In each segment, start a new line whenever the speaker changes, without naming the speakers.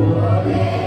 Poder.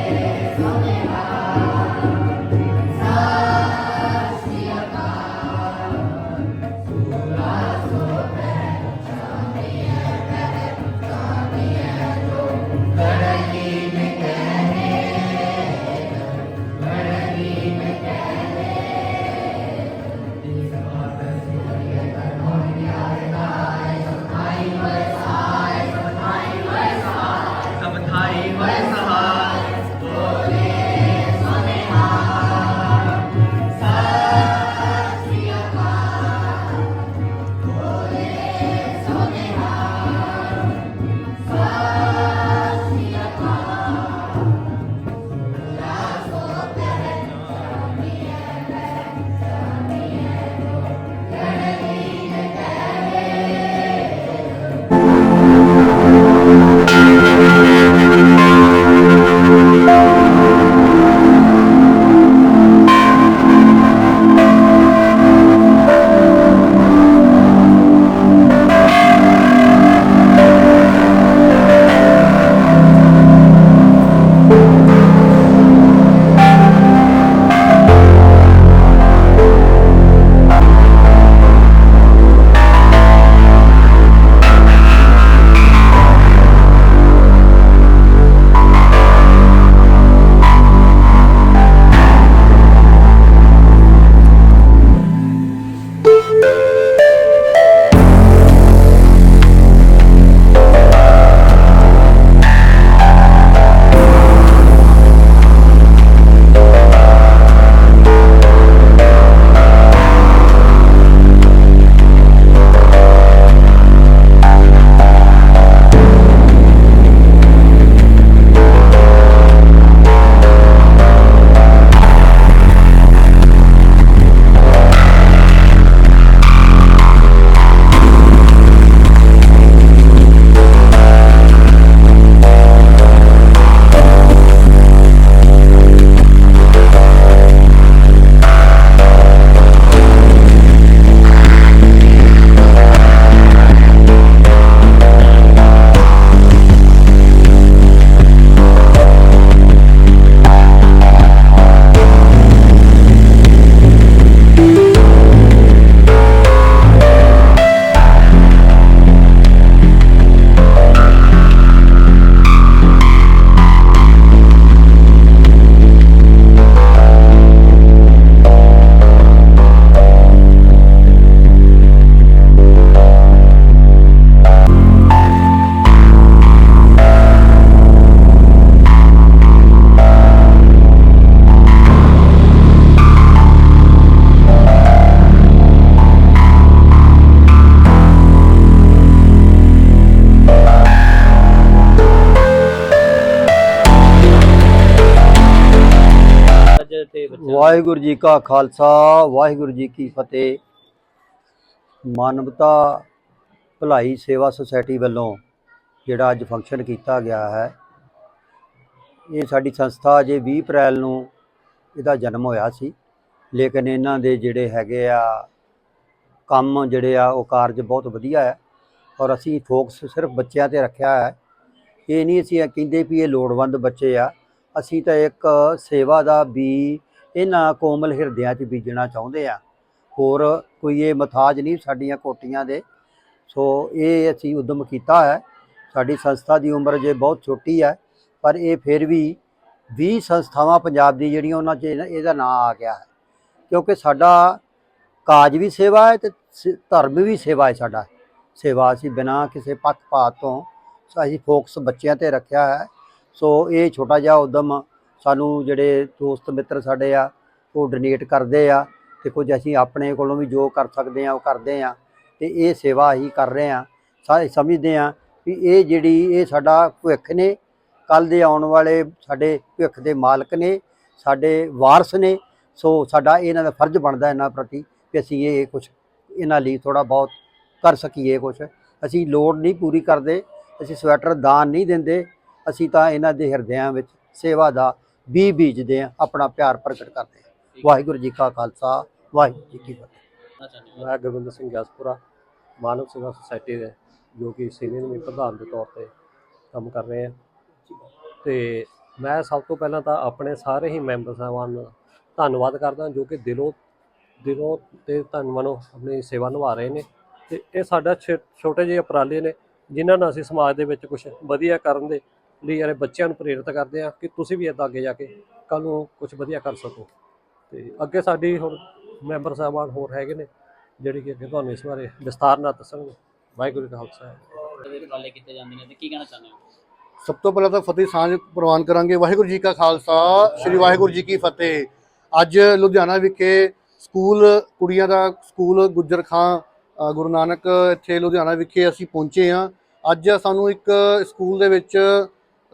Waheguru ji ਕਾ ਖਾਲਸਾ, ਵਾਹਿਗੁਰੂ ਜੀ ਕੀ ਫਤਿਹ। ਮਾਨਵਤਾ ਭਲਾਈ ਸੇਵਾ ਸੁਸਾਇਟੀ ਵੱਲੋਂ ਜਿਹੜਾ ਅੱਜ ਫੰਕਸ਼ਨ ਕੀਤਾ ਗਿਆ ਹੈ, ਇਹ ਸਾਡੀ ਸੰਸਥਾ ਜੇ 20 ਅਪ੍ਰੈਲ ਨੂੰ ਇਹਦਾ ਜਨਮ ਹੋਇਆ ਸੀ। ਲੇਕਿਨ ਇਹਨਾਂ ਦੇ ਜਿਹੜੇ ਹੈਗੇ ਆ ਕੰਮ ਜਿਹੜੇ ਆ, ਉਹ ਕਾਰਜ ਬਹੁਤ ਵਧੀਆ ਹੈ ਔਰ ਅਸੀਂ ਫੋਕਸ ਸਿਰਫ ਬੱਚਿਆਂ ਤੇ ਰੱਖਿਆ ਹੈ। ਇਹ ਨਹੀਂ ਅਸੀਂ ਕਹਿੰਦੇ ਵੀ ਇਹ ਲੋੜਵੰਦ ਬੱਚੇ ਆ। ਅਸੀਂ ਤਾਂ ਇੱਕ ਸੇਵਾ ਦਾ ਵੀ ਇਹਨਾਂ ਕੋਮਲ ਹਿਰਦਿਆਂ 'ਚ ਬੀਜਣਾ ਚਾਹੁੰਦੇ ਆ। ਹੋਰ ਕੋਈ ਇਹ ਮਥਾਜ ਨਹੀਂ ਸਾਡੀਆਂ ਕੋਟੀਆਂ ਦੇ। ਸੋ ਇਹ ਅਸੀਂ ਉਦਮ ਕੀਤਾ ਹੈ। ਸਾਡੀ ਸੰਸਥਾ ਦੀ ਉਮਰ ਜੇ ਬਹੁਤ ਛੋਟੀ ਹੈ, ਪਰ ਇਹ ਫਿਰ ਵੀ 20 ਸੰਸਥਾਵਾਂ ਪੰਜਾਬ ਦੀ ਜਿਹੜੀਆਂ ਉਹਨਾਂ 'ਚ ਇਹਦਾ- ਨਾਂ ਆ ਗਿਆ ਹੈ। ਕਿਉਂਕਿ ਸਾਡਾ ਕਾਜ ਵੀ ਸੇਵਾ ਹੈ ਤੇ ਸ- ਧਰਮ ਵੀ ਸੇਵਾ ਹੈ ਸਾਡਾ। ਸੇਵਾ ਅਸੀਂ ਬਿਨਾਂ ਕਿਸੇ ਪੱਖਪਾਤ ਤੋਂ ਅਸੀਂ ਫੋਕਸ ਬੱਚਿਆਂ ਤੇ ਰੱਖਿਆ ਹੈ। ਸੋ ਇਹ ਛੋਟਾ ਜਿਹਾ ਉਦਮ ਸਾਨੂੰ ਜਿਹੜੇ ਦੋਸਤ ਮਿੱਤਰ ਸਾਡੇ ਆ, ਉਹ ਡੋਨੇਟ ਕਰਦੇ ਆ ਤੇ ਕੁਝ ਅਸੀਂ ਆਪਣੇ ਕੋਲੋਂ ਵੀ ਜੋ ਕਰ ਸਕਦੇ ਆ, ਉਹ ਕਰਦੇ ਆ ਤੇ ਇਹ ਸੇਵਾ ਹੀ ਕਰ ਰਹੇ ਆ। ਸਾਰੇ ਸਮਝਦੇ ਆ ਵੀ ਇਹ ਜਿਹੜੀ, ਇਹ ਸਾਡਾ ਭਵਿੱਖ ਨੇ ਕੱਲ ਦੇ ਆਉਣ ਵਾਲੇ ਸਾਡੇ ਭਵਿੱਖ ਦੇ ਮਾਲਕ ਨੇ, ਸਾਡੇ ਵਾਰਸ ਨੇ, ਸੋ ਸਾਡਾ ਇਹਨਾਂ ਦਾ ਫਰਜ਼ ਬਣਦਾ ਇਹਨਾਂ ਪ੍ਰਤੀ ਕਿ ਅਸੀਂ ਇਹ ਕੁਝ ਇਹਨਾਂ ਲਈ ਥੋੜਾ ਬਹੁਤ ਕਰ ਸਕੀਏ ਕੁਝ ਅਸੀਂ ਲੋੜ ਨਹੀਂ ਪੂਰੀ ਕਰਦੇ, ਅਸੀਂ ਸਵੈਟਰ ਦਾਨ ਨਹੀਂ ਦਿੰਦੇ, ਅਸੀਂ ਤਾਂ ਇਹਨਾਂ ਦੇ ਹਿਰਦਿਆਂ ਵਿੱਚ ਸੇਵਾ ਦਾ ਬੀ ਬੀਜਦੇ ਆ ਆਪਣਾ ਪਿਆਰ ਪ੍ਰਗਟ ਕਰਦੇ ਆ। ਵਾਹਿਗੁਰੂ ਜੀ ਕਾ ਖਾਲਸਾ ਵਾਹਿਗੁਰੂ ਜੀ ਕੀ ਫਤਿਹ।
ਮੈਂ ਗੁਰਵਿੰਦਰ ਸਿੰਘ ਗਿਆਸਪੁਰਾ ਮਾਨਵ ਸੇਵਾ ਸੁਸਾਇਟੀ ਦੇ ਜੋ ਕਿ ਸੀਨੀਅਰ ਮੀ ਪ੍ਰਧਾਨ ਦੇ ਤੌਰ ਤੇ ਕੰਮ ਕਰ ਰਹੇ ਹਾਂ ਤੇ ਮੈਂ ਸਭ ਤੋਂ ਪਹਿਲਾਂ ਤਾਂ ਆਪਣੇ ਸਾਰੇ ਹੀ ਮੈਂਬਰ ਸਾਹਿਬਾਨ ਦਾ ਧੰਨਵਾਦ ਕਰਦਾ ਜੋ ਕਿ ਦਿਲੋਂ ਦਿਲੋਂ ਤੇ ਧੰਨ ਮਨੋਂ ਆਪਣੀ ਸੇਵਾ ਨਿਭਾ ਰਹੇ ਨੇ। ਤੇ ਇਹ ਸਾਡਾ ਛੇ- ਛੋਟੇ ਜਿਹੇ ਉਪਰਾਲੇ ਨੇ ਜਿਨ੍ਹਾਂ ਨਾਲ ਅਸੀਂ ਸਮਾਜ ਦੇ ਵਿੱਚ ਕੁਝ ਵਧੀਆ ਕਰਨ ਦੇ ਲਈ ਯਾਰੇ ਬੱਚਿਆਂ ਨੂੰ ਪ੍ਰੇਰਿਤ ਕਰਦੇ ਆ ਕਿ ਤੁਸੀਂ ਵੀ ਇੱਦਾਂ ਅੱਗੇ ਜਾ ਕੇ ਕੱਲ ਨੂੰ ਕੁਝ ਵਧੀਆ ਕਰ ਸਕੋ। ਤੇ ਅੱਗੇ ਸਾਡੀ ਹੁਣ ਮੈਂਬਰ ਸਾਹਿਬਾਨ ਹੋਰ ਹੈਗੇ ਨੇ ਜਿਹੜੀ ਕਿ ਅੱਗੇ ਤੁਹਾਨੂੰ ਇਸ ਬਾਰੇ ਵਿਸਤਾਰ ਨਾਲ ਦੱਸਣਗੇ। ਵਾਹਿਗੁਰੂ ਕਾ ਖਾਲਸਾ।
ਦੇ ਉਪਰਾਲੇ ਕੀਤੇ ਜਾਂਦੇ ਨੇ ਤੇ ਕੀ ਕਹਿਣਾ ਚਾਹੁੰਦੇ ਹੋ?
ਸਭ ਤੋਂ ਪਹਿਲਾਂ ਤਾਂ ਫਤਿਹ ਸਾਂਝ ਪ੍ਰਵਾਨ ਕਰਾਂਗੇ। ਵਾਹਿਗੁਰੂ ਜੀ ਕਾ ਖਾਲਸਾ ਸ੍ਰੀ ਵਾਹਿਗੁਰੂ ਜੀ ਕੀ ਫਤਿਹ। ਅੱਜ ਲੁਧਿਆਣਾ ਵਿਖੇ ਸਕੂਲ ਕੁੜੀਆਂ ਦਾ ਸਕੂਲ ਗੁੱਜਰ ਖਾਂ ਗੁਰੂ ਨਾਨਕ ਇੱਥੇ ਲੁਧਿਆਣਾ ਵਿਖੇ ਅਸੀਂ ਪਹੁੰਚੇ ਹਾਂ। ਅੱਜ ਸਾਨੂੰ ਇੱਕ ਸਕੂਲ ਦੇ ਵਿੱਚ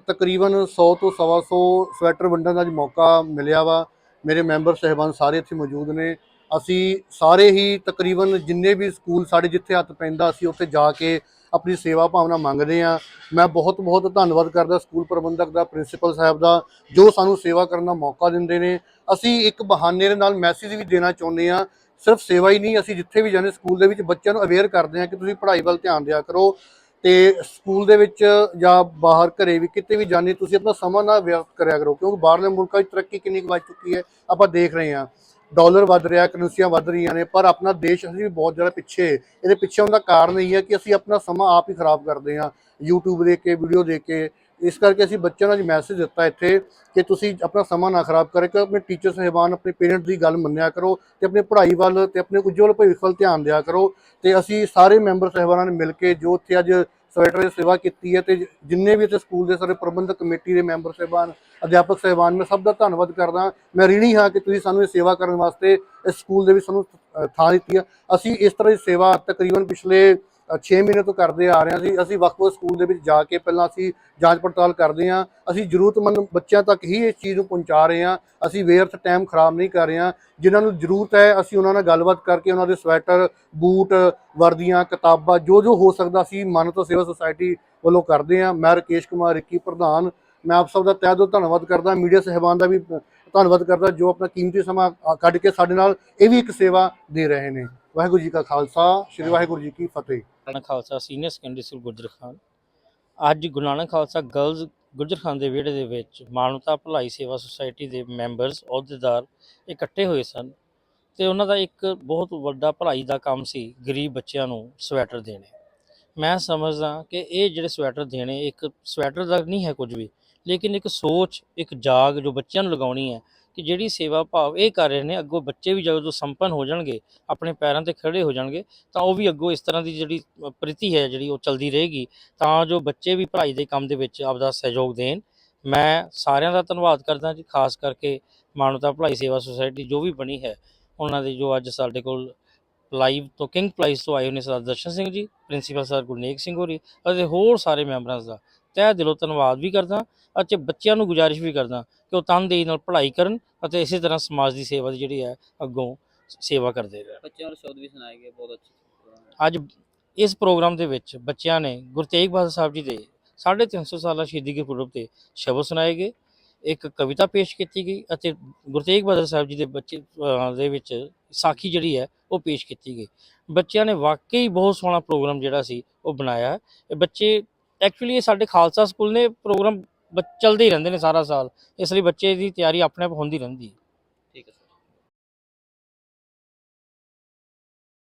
ਤਕਰੀਬਨ 100 ਤੋਂ ਸਵਾ ਸੌ ਸਵੈਟਰ ਵੰਡਣ ਦਾ ਅੱਜ ਮੌਕਾ ਮਿਲਿਆ ਵਾ। ਮੇਰੇ ਮੈਂਬਰ ਸਹਿਬਾਨ ਸਾਰੇ ਇੱਥੇ ਮੌਜੂਦ ਨੇ। ਅਸੀਂ ਸਾਰੇ ਹੀ ਤਕਰੀਬਨ ਜਿੰਨੇ ਵੀ ਸਕੂਲ ਸਾਡੇ ਜਿੱਥੇ ਹੱਥ ਪੈਂਦਾ, ਅਸੀਂ ਉੱਥੇ ਜਾ ਕੇ ਆਪਣੀ ਸੇਵਾ ਭਾਵਨਾ ਮੰਗਦੇ ਹਾਂ। ਮੈਂ ਬਹੁਤ ਬਹੁਤ ਧੰਨਵਾਦ ਕਰਦਾ ਸਕੂਲ ਪ੍ਰਬੰਧਕ ਦਾ, ਪ੍ਰਿੰਸੀਪਲ ਸਾਹਿਬ ਦਾ, ਜੋ ਸਾਨੂੰ ਸੇਵਾ ਕਰਨ ਦਾ ਮੌਕਾ ਦਿੰਦੇ ਨੇ। ਅਸੀਂ ਇੱਕ ਬਹਾਨੇ ਦੇ ਨਾਲ ਮੈਸੇਜ ਵੀ ਦੇਣਾ ਚਾਹੁੰਦੇ ਹਾਂ। ਸਿਰਫ ਸੇਵਾ ਹੀ ਨਹੀਂ, ਅਸੀਂ ਜਿੱਥੇ ਵੀ ਜਾਂਦੇ, ਸਕੂਲ ਦੇ ਵਿੱਚ ਬੱਚਿਆਂ ਨੂੰ ਅਵੇਅਰ ਕਰਦੇ ਹਾਂ ਕਿ ਤੁਸੀਂ ਪੜ੍ਹਾਈ ਵੱਲ ਧਿਆਨ ਦਿਆ ਕਰੋ। ਤੇ ਸਕੂਲ ਦੇ ਵਿੱਚ ਜਾਂ ਬਾਹਰ ਘਰੇ ਵੀ ਕਿਤੇ ਵੀ ਜਾਂਦੇ, ਤੁਸੀਂ ਆਪਣਾ ਸਮਾਂ ਨਾ ਵਿਅਰਥ ਕਰਿਆ ਕਰੋ, ਕਿਉਂਕਿ ਬਾਹਰਲੇ ਮੁਲਕਾਂ 'ਚ ਤਰੱਕੀ ਕਿੰਨੀ ਕੁ ਵੱਧ ਚੁੱਕੀ ਹੈ, ਆਪਾਂ ਦੇਖ ਰਹੇ ਹਾਂ। ਡਾਲਰ ਵੱਧ ਰਿਹਾ, ਕਰੰਸੀਆਂ ਵੱਧ ਰਹੀਆਂ ਨੇ, ਪਰ ਆਪਣਾ ਦੇਸ਼ ਅਸੀਂ ਵੀ ਬਹੁਤ ਜ਼ਿਆਦਾ ਪਿੱਛੇ, ਇਹਦੇ ਪਿੱਛੇ ਹੋਣ ਦਾ ਕਾਰਨ ਇਹ ਹੈ ਕਿ ਅਸੀਂ ਆਪਣਾ ਸਮਾਂ ਆਪ ਹੀ ਖਰਾਬ ਕਰਦੇ ਹਾਂ। YouTube ਦੇਖ ਕੇ ਵੀਡੀਓ ਦੇਖ ਕੇ ਇਸ ਕਰਕੇ ਅਸੀਂ ਬੱਚਿਆਂ ਨੂੰ ਅੱਜ ਮੈਸੇਜ ਦਿੱਤਾ ਇੱਥੇ ਕਿ ਤੁਸੀਂ ਆਪਣਾ ਸਮਾਂ ਨਾ ਖਰਾਬ ਕਰੇ ਕਿ ਆਪਣੇ ਟੀਚਰ ਸਹਿਬਾਨ, ਆਪਣੇ ਪੇਰੈਂਟਸ ਦੀ ਗੱਲ ਮੰਨਿਆ ਕਰੋ ਤੇ ਆਪਣੀ ਪੜ੍ਹਾਈ ਵੱਲ ਤੇ ਆਪਣੇ ਉਜਵਲ ਭਵਿੱਖ ਵੱਲ ਧਿਆਨ ਦਿਆ ਕਰੋ ਤੇ ਅਸੀਂ ਸਾਰੇ ਮੈਂਬਰ ਸਹਿਬਾਨਾਂ ਨੇ ਮਿਲ ਕੇ ਜੋ ਇੱਥੇ ਅੱਜ ਸਵੈਟਰ ਦੀ ਸੇਵਾ ਕੀਤੀ ਹੈ ਤੇ ਜਿੰਨੇ ਵੀ ਇੱਥੇ ਸਕੂਲ ਦੇ ਸਾਰੇ ਪ੍ਰਬੰਧਕ ਕਮੇਟੀ ਦੇ ਮੈਂਬਰ ਸਹਿਬਾਨ, ਅਧਿਆਪਕ ਸਹਿਬਾਨ, ਮੈਂ ਸਭ ਦਾ ਧੰਨਵਾਦ ਕਰਦਾ। ਮੈਂ ਰੀਣੀ ਹਾਂ ਕਿ ਤੁਸੀਂ ਸਾਨੂੰ ਇਹ ਸੇਵਾ ਕਰਨ ਵਾਸਤੇ ਇਸ ਸਕੂਲ ਦੇ ਵਿੱਚ ਸਾਨੂੰ ਥਾਂ ਦਿੱਤੀ ਹੈ। ਅਸੀਂ ਇਸ ਤਰ੍ਹਾਂ ਦੀ ਸੇਵਾ ਤਕਰੀਬਨ ਪਿਛਲੇ 6 ਮਹੀਨੇ ਤੋਂ ਕਰਦੇ ਆ ਰਹੇ ਹਾਂ ਅਸੀਂ। ਅਸੀਂ ਵੱਖ-ਵੱਖ ਸਕੂਲ ਦੇ ਵਿੱਚ ਜਾ ਕੇ ਪਹਿਲਾਂ ਅਸੀਂ ਜਾਂਚ ਪੜਤਾਲ ਕਰਦੇ ਹਾਂ। ਅਸੀਂ ਜ਼ਰੂਰਤਮੰਦ ਬੱਚਿਆਂ ਤੱਕ ਹੀ ਇਸ ਚੀਜ਼ ਨੂੰ ਪਹੁੰਚਾ ਰਹੇ ਹਾਂ। ਅਸੀਂ ਵੇਅਰਥ ਟਾਈਮ ਖਰਾਬ ਨਹੀਂ ਕਰ ਰਹੇ ਹਾਂ। ਜਿਨ੍ਹਾਂ ਨੂੰ ਜ਼ਰੂਰਤ ਹੈ, ਅਸੀਂ ਉਹਨਾਂ ਨਾਲ ਗੱਲਬਾਤ ਕਰਕੇ ਉਹਨਾਂ ਦੇ ਸਵੈਟਰ ਬੂਟ, ਵਰਦੀਆਂ, ਕਿਤਾਬਾਂ, ਜੋ ਜੋ ਹੋ ਸਕਦਾ ਅਸੀਂ ਮਾਨਵਤਾ ਸੇਵਾ ਸੁਸਾਇਟੀ ਵੱਲੋਂ ਕਰਦੇ ਹਾਂ। ਮੈਂ ਰਕੇਸ਼ ਕੁਮਾਰ, ਰਿੱਕੀ ਪ੍ਰਧਾਨ। ਮੈਂ ਆਪ ਸਭ ਦਾ ਤਹਿ ਦਿਲੋਂ ਧੰਨਵਾਦ ਕਰਦਾ। ਮੀਡੀਆ ਸਹਿਬਾਨ ਦਾ ਵੀ ਧੰਨਵਾਦ ਕਰਦਾ, ਜੋ ਆਪਣਾ ਕੀਮਤੀ ਸਮਾਂ ਕੱਢ ਕੇ ਸਾਡੇ ਨਾਲ ਇਹ ਵੀ ਇੱਕ ਸੇਵਾ ਦੇ ਰਹੇ ਨੇ। ਵਾਹਿਗੁਰੂ ਜੀ ਕਾ ਖਾਲਸਾ, ਸ੍ਰੀ ਵਾਹਿਗੁਰੂ ਜੀ ਕੀ ਫਤਿਹ।
Guru Khalsa, senior secondary school Gurjar Khan. ਅੱਜ ਗੁਰੂ ਨਾਨਕ ਖਾਲਸਾ ਗਰਲਜ਼ ਗੁਰਜਰ ਖਾਨ ਦੇ ਵਿਹੜੇ ਦੇ ਵਿੱਚ ਮਾਨਵਤਾ ਭਲਾਈ ਸੇਵਾ ਸੁਸਾਇਟੀ ਦੇ ਮੈਂਬਰਸ, ਅਹੁਦੇਦਾਰ ਇਕੱਠੇ ਹੋਏ ਸਨ ਤੇ ਉਹਨਾਂ ਦਾ ਇੱਕ ਬਹੁਤ ਵੱਡਾ ਭਲਾਈ ਦਾ ਕੰਮ ਸੀ ਗਰੀਬ ਬੱਚਿਆਂ ਨੂੰ ਸਵੈਟਰ ਦੇਣੇ। ਮੈਂ ਸਮਝਦਾ ਕਿ ਇਹ ਜਿਹੜੇ ਸਵੈਟਰ ਦੇਣੇ, ਇੱਕ ਸਵੈਟਰ ਦਾ ਨਹੀਂ ਹੈ ਕੁਝ ਵੀ, ਲੇਕਿਨ ਇੱਕ ਸੋਚ, ਇੱਕ ਜਾਗ ਜੋ ਬੱਚਿਆਂ ਨੂੰ ਲਗਾਉਣੀ ਹੈ ਕਿ ਜਿਹੜੀ ਸੇਵਾ ਭਾਵ ਇਹ ਕਰ ਰਹੇ ਨੇ, ਅੱਗੋਂ ਬੱਚੇ ਵੀ ਜਦੋਂ ਸੰਪੰਨ ਹੋ ਜਾਣਗੇ, ਆਪਣੇ ਪੈਰਾਂ ਤੇ ਖੜੇ ਹੋ ਜਾਣਗੇ, ਤਾਂ ਉਹ ਵੀ ਅੱਗੋਂ ਇਸ ਤਰ੍ਹਾਂ ਦੀ ਜਿਹੜੀ ਪ੍ਰੀਤੀ ਹੈ ਜਿਹੜੀ ਉਹ ਚਲਦੀ ਰਹੇਗੀ। ਤਾਂ ਜੋ ਬੱਚੇ ਵੀ ਪੜ੍ਹਾਈ ਦੇ ਕੰਮ ਦੇ ਵਿੱਚ ਆਪਦਾ ਸਹਿਯੋਗ ਦੇਣ। ਮੈਂ ਸਾਰਿਆਂ ਦਾ ਧੰਨਵਾਦ ਕਰਦਾ ਜੀ, ਖਾਸ ਕਰਕੇ ਮਾਨਵਤਾ ਭਲਾਈ ਸੇਵਾ ਸੁਸਾਇਟੀ ਜੋ ਵੀ ਬਣੀ ਹੈ। ਉਹਨਾਂ ਦੇ ਜੋ ਅੱਜ ਸਾਡੇ ਕੋਲ ਲਾਈਵ ਤੋਂ, ਕਿੰਗ ਪਲਾਈਸ ਤੋਂ ਆਏ ਹੋਏ ਨੇ ਸਰਦਾਰ ਦਰਸ਼ਨ ਸਿੰਘ ਜੀ, ਪ੍ਰਿੰਸੀਪਲ ਸਰ ਗੁਰਨੇਕ ਸਿੰਘ ਹੋਰੀ ਅਤੇ ਹੋਰ ਸਾਰੇ ਮੈਂਬਰਾਂ ਦਾ ਤਹਿ ਦਿਲੋਂ ਧੰਨਵਾਦ ਵੀ ਕਰਦਾ ਅਤੇ ਬੱਚਿਆਂ ਨੂੰ ਗੁਜ਼ਾਰਿਸ਼ ਵੀ ਕਰਦਾ ਕਿ ਉਹ ਤਨਦੇਹੀ ਨਾਲ ਪੜ੍ਹਾਈ ਕਰਨ ਅਤੇ ਇਸੇ ਤਰ੍ਹਾਂ ਸਮਾਜ ਦੀ ਸੇਵਾ ਦੀ ਜਿਹੜੀ ਹੈ ਅੱਗੋਂ ਸੇਵਾ ਕਰਦੇ ਰਹਿਣ।
ਬੱਚਿਆਂ ਨੂੰ ਸ਼ਬਦ ਵੀ ਸੁਣਾਏ ਗਏ ਬਹੁਤ ਅੱਛੇ
ਅੱਜ ਇਸ ਪ੍ਰੋਗਰਾਮ ਦੇ ਵਿੱਚ ਬੱਚਿਆਂ ਨੇ ਗੁਰੂ ਤੇਗ ਬਹਾਦਰ ਸਾਹਿਬ ਜੀ ਦੇ 350 ਸਾਲਾ ਸ਼ਹੀਦੀ ਦੇ ਪੁਰਬ ਤੇ ਸ਼ਬਦ ਸੁਣਾਏ ਗਏ ਇੱਕ ਕਵਿਤਾ ਪੇਸ਼ ਕੀਤੀ ਗਈ ਅਤੇ ਗੁਰੂ ਤੇਗ ਬਹਾਦਰ ਸਾਹਿਬ ਜੀ ਦੇ ਬੱਚੇ ਦੇ ਵਿੱਚ ਸਾਖੀ ਜਿਹੜੀ ਹੈ ਉਹ ਪੇਸ਼ ਕੀਤੀ ਗਈ। ਬੱਚਿਆਂ ਨੇ ਵਾਕਈ ਬਹੁਤ ਸੋਹਣਾ ਪ੍ਰੋਗਰਾਮ ਜਿਹੜਾ ਸੀ ਉਹ ਬਣਾਇਆ। ਇਹ ਬੱਚੇ ਐਕਚੁਅਲੀ ਇਹ ਸਾਡੇ ਖਾਲਸਾ ਸਕੂਲ ਨੇ ਪ੍ਰੋਗਰਾਮ ਬ- ਚੱਲਦੇ ਹੀ ਰਹਿੰਦੇ ਨੇ ਸਾਰਾ ਸਾਲ। ਇਸ ਲਈ ਬੱਚੇ ਦੀ ਤਿਆਰੀ ਆਪਣੇ ਆਪ ਹੁੰਦੀ ਰਹਿੰਦੀ ਹੈ।